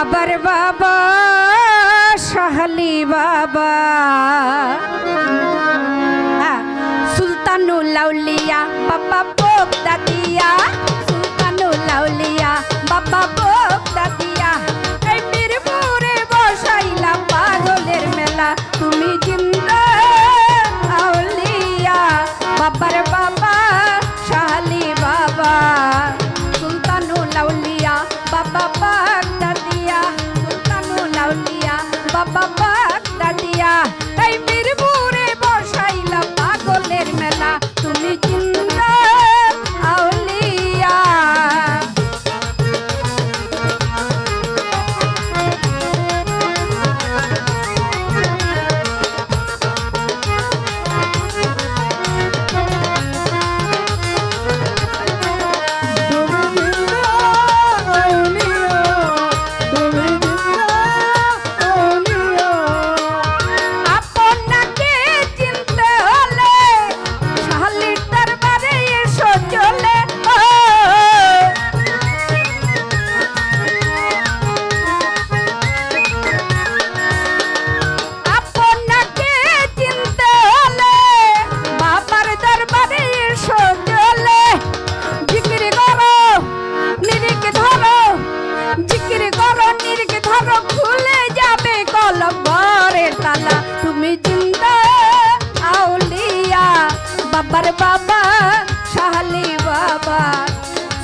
বাবার বাবা, শাহালি বাবা। সুলতানুল আউলিয়া, বাবা পোক দাদিয়া। সুলতানুল আউলিয়া, বাবা পোক দাদিয়া। এই মিরপুরে বসাইলা পাগলের মেলা। তুমি জিন্দা বাবার বাবা বাবা দিয়া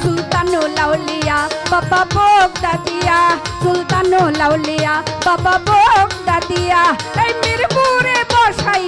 সুলতানু লাউলিয়া বাবা বোক দাদিয়া সুলতানু লাউলিয়া বাবা ভোগ দাদিয়া এই মিরপুরে বসাই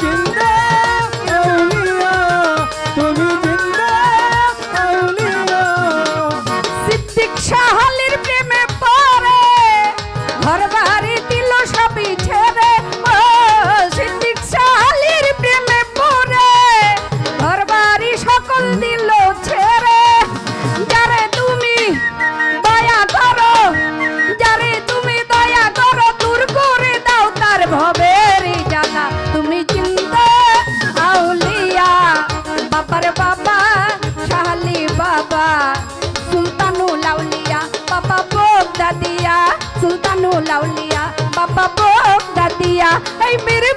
Thank you. বাবা সুলতানুল আউলিয়া বাবা বোক দাদিয়া সুলতানুল আউলিয়া বাবা বোক দাদিয়া এই মেরে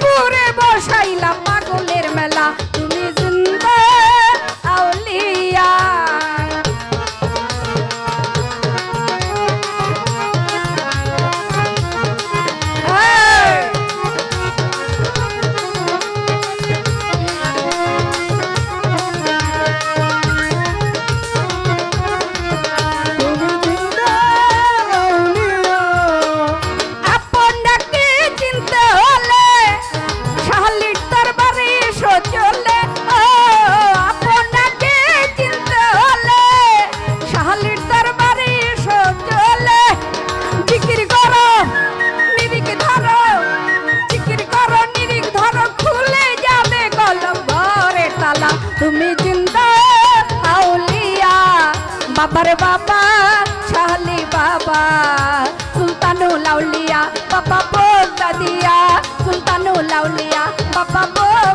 আমার বাবা শালি বাবা সুলতানু লাউলিয়া বাবা বোতা দিয়া সুলতানু লাউলিয়া বাবা বোতা